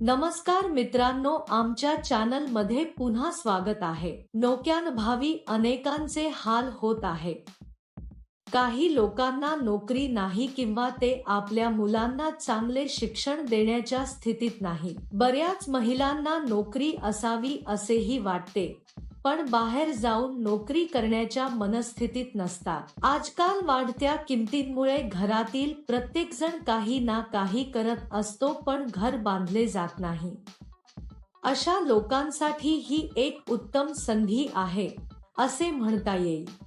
नमस्कार मित्रांनो आमच्या चॅनलमध्ये पुन्हा स्वागत आहे. नोक्यान भावी अनेकांचे हाल होत आहे. काही लोकांना नोकरी नाही किंवा ते आपल्या मुलांना चांगले शिक्षण देण्याच्या स्थितीत नाही. बऱ्याच महिलांना नोकरी असावी असेही वाटते. पण बाहेर जाऊन नोकरी करण्याच्या मनस्थितीत नसतात. आजकाल वाढत्या किमतींमुळे घरातील प्रत्येक जण काही ना काही करत असतो पण घर बांधले जात नाही. अशा लोकांसाठी ही एक उत्तम संधी आहे असे म्हणता येईल.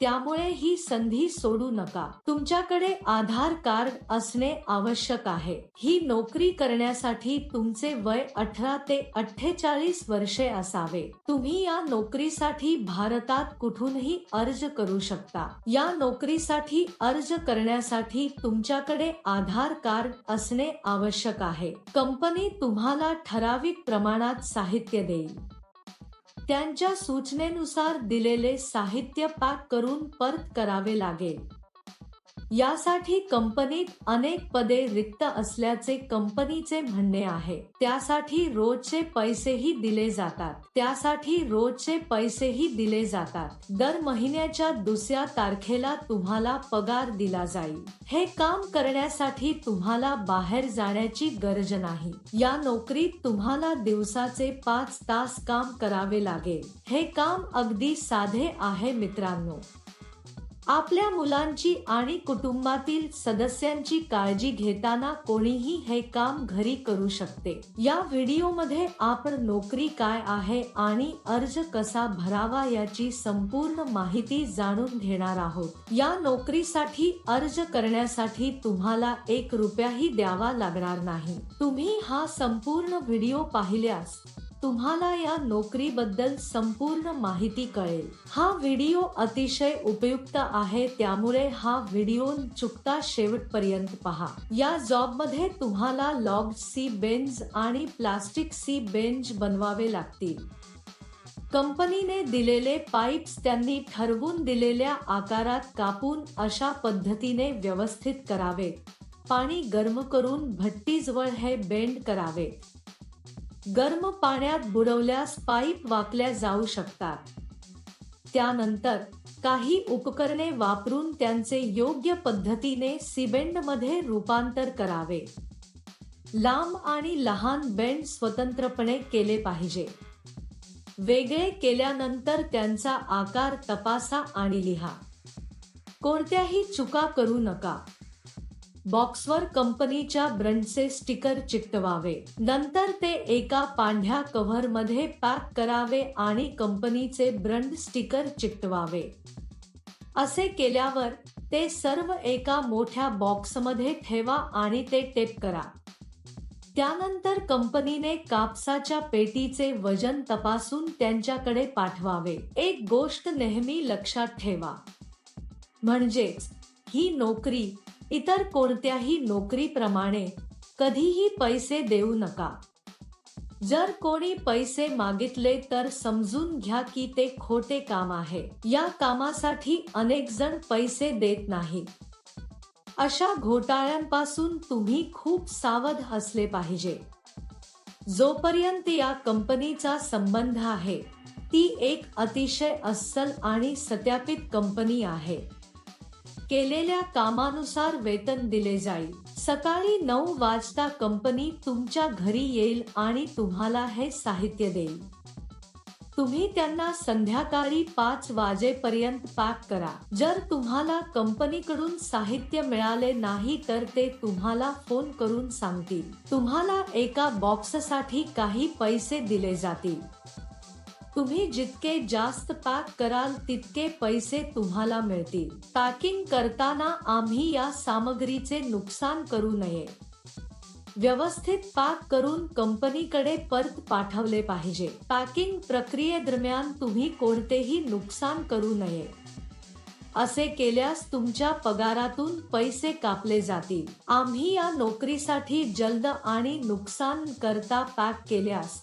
त्यामुळे ही संधी सोडू नका. तुमच्याकडे आधार कार्ड असणे आवश्यक आहे. ही नोकरी करण्यासाठी तुमचे वय अठरा ते अठ्ठेचाळीस वर्षे असावे. तुम्ही या नोकरीसाठी भारतात कुठूनही अर्ज करू शकता. या नोकरीसाठी अर्ज करण्यासाठी तुमच्याकडे आधार कार्ड असणे आवश्यक आहे. कंपनी तुम्हाला ठराविक प्रमाणात साहित्य देईल. त्यांच्या सूचनेनुसार दिलेले साहित्य पॅक करून परत करावे लागेल. यासाठी कंपनीत अनेक पदे रिक्त असल्याचे कंपनीचे म्हणणे आहे. त्यासाठी रोजचे पैसेही दिले जातात. त्यासाठी रोजचे पैसेही दिले जातात. दर महिन्याच्या दुसऱ्या तारखेला तुम्हाला पगार दिला जाईल. हे काम करण्यासाठी तुम्हाला बाहेर जाण्याची गरज नाही. या नोकरीत तुम्हाला दिवसाचे पाच तास काम करावे लागेल. हे काम अगदी साधे आहे मित्रांनो. आपल्या मुलांची आणि कुटुंबातील सदस्यांची काळजी घेताना कोणीही हे काम घरी करू शकते. या व्हिडिओमध्ये आपण नोकरी काय आहे आणि अर्ज कसा भरावा याची संपूर्ण माहिती जाणून घेणार आहोत. या नोकरीसाठी अर्ज करण्यासाठी तुम्हाला एक रुपयाही द्यावा लागणार नाही. तुम्ही हा संपूर्ण व्हिडिओ पाहिल्यास तुम्हाला या नोकरीबद्दल संपूर्ण माहिती कळेल. हा व्हिडिओ अतिशय उपयुक्त आहे त्यामुळे हा व्हिडिओ चुकता शेवटपर्यंत पहा. या जॉबमध्ये तुम्हाला लॉग सी बेंच आणि प्लास्टिक सी बेंच बनवावे लागतील. कंपनीने दिलेले पाईप्स त्यांनी ठरवून दिलेल्या आकारात कापून अशा पद्धतीने व्यवस्थित करावे. पाणी गरम करून भट्टीजवळ हे बेंड करावे. गर्म पाण्यात बुडवल्यास पाईप वाकल्या जाऊ शकतात. त्यानंतर काही उपकरणे वापरून त्यांचे योग्य पद्धतीने सिबेंडमध्ये रूपांतर करावे. लांब आणि लहान बेंड स्वतंत्रपणे केले पाहिजे. वेगळे केल्यानंतर त्यांचा आकार तपासा आणि लिहा. कोणत्याही चुका करू नका. बॉक्सवर कंपनीच्या ब्रँडचे स्टिकर चिकटवावे. नंतर ते एका पांढ्या कव्हरमध्ये पॅक करावे आणि कंपनीचे ब्रँड स्टिकर चिकटवावे. असे केल्यावर ते सर्व एका मोठ्या बॉक्समध्ये ठेवा आणि ते टेप करा. त्यानंतर कंपनीने कापसाच्या पेटीचे वजन तपासून त्यांच्याकडे पाठवावे. एक गोष्ट नेहमी लक्षात ठेवा. म्हणजेच ही नोकरी इतर कोणत्याही नोकरीप्रमाणे कधीही पैसे देऊ नका. जर कोणी पैसे मागितले तर समजून घ्या की ते खोटे काम आहे. या कामासाठी अनेक जण पैसे देत नाही. अशा घोटाळ्यांपासून तुम्ही खूप सावध असले पाहिजे. जोपर्यंत या कंपनीचा संबंध आहे ती एक अतिशय अस्सल आणि सत्यापित कंपनी आहे. केलेल्या कामानुसार वेतन दिले जाईल. सकाळी नऊ वाजता कंपनी तुमच्या घरी येईल आणि तुम्हाला हे साहित्य देईल. तुम्ही त्यांना संध्याकाळी पाच वाजेपर्यंत पॅक करा. जर तुम्हाला कंपनीकडून साहित्य मिळाले नाही तर ते तुम्हाला फोन करून सांगतील. तुम्हाला एका बॉक्ससाठी काही पैसे दिले जातील. तुम्ही जितके जास्त पॅक कराल तितके पैसे तुम्हाला मिळतील. पॅकिंग करताना आम्ही या सामग्रीचे नुकसान करू नये. व्यवस्थित पॅक करून कंपनीकडे परत पाठवले पाहिजे. पॅकिंग प्रक्रियेदरम्यान तुम्ही कोणतेही नुकसान करू नये. असे केल्यास तुमच्या पगारातून पैसे कापले जातील. आम्ही या नोकरीसाठी जलद आणि नुकसान करता पॅक केल्यास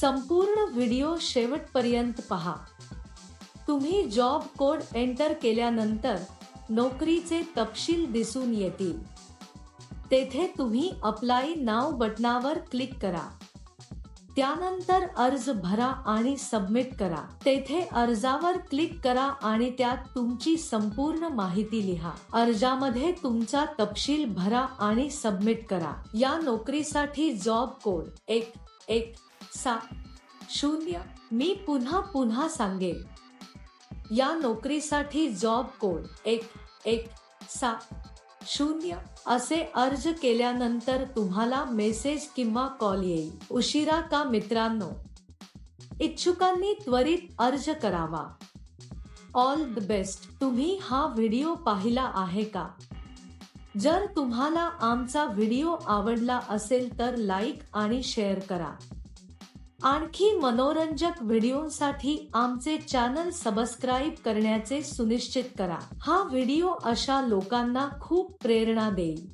संपूर्ण व्हिडिओ शेवटपर्यंत पहा. तुम्ही जॉब कोड एंटर केल्यानंतर नोकरीचे तपशील दिसून येतील. तेथे तुम्ही अप्लाय नाव बटनावर क्लिक करा. त्यानंतर अर्ज भरा आणि सबमिट करा. तेथे अर्जावर क्लिक करा आणि त्यात तुमची संपूर्ण माहिती लिहा. अर्जामध्ये तुमचा तपशील भरा आणि सबमिट करा. या नोकरीसाठी जॉब कोड एक एक सा शून्य. मी पुन्हा पुन्हा सांगेन. या नोकरीसाठी जॉब कोड एक एक सा शून्य. असे अर्ज केल्यानंतर तुम्हाला मेसेज किंवा कॉल येईल. उशिरा का मित्रांनो? इच्छुकांनी त्वरित अर्ज करावा. All the best. तुम्ही हा व्हिडिओ पाहिला आहे का? जर तुम्हाला आमचा व्हिडिओ आवडला असेल तर लाईक आणि शेअर करा. आणखी मनोरंजक व्हिडिओसाठी आमचे चॅनल सबस्क्राईब करण्याचे सुनिश्चित करा. हा व्हिडिओ अशा लोकांना खूप प्रेरणा देईल.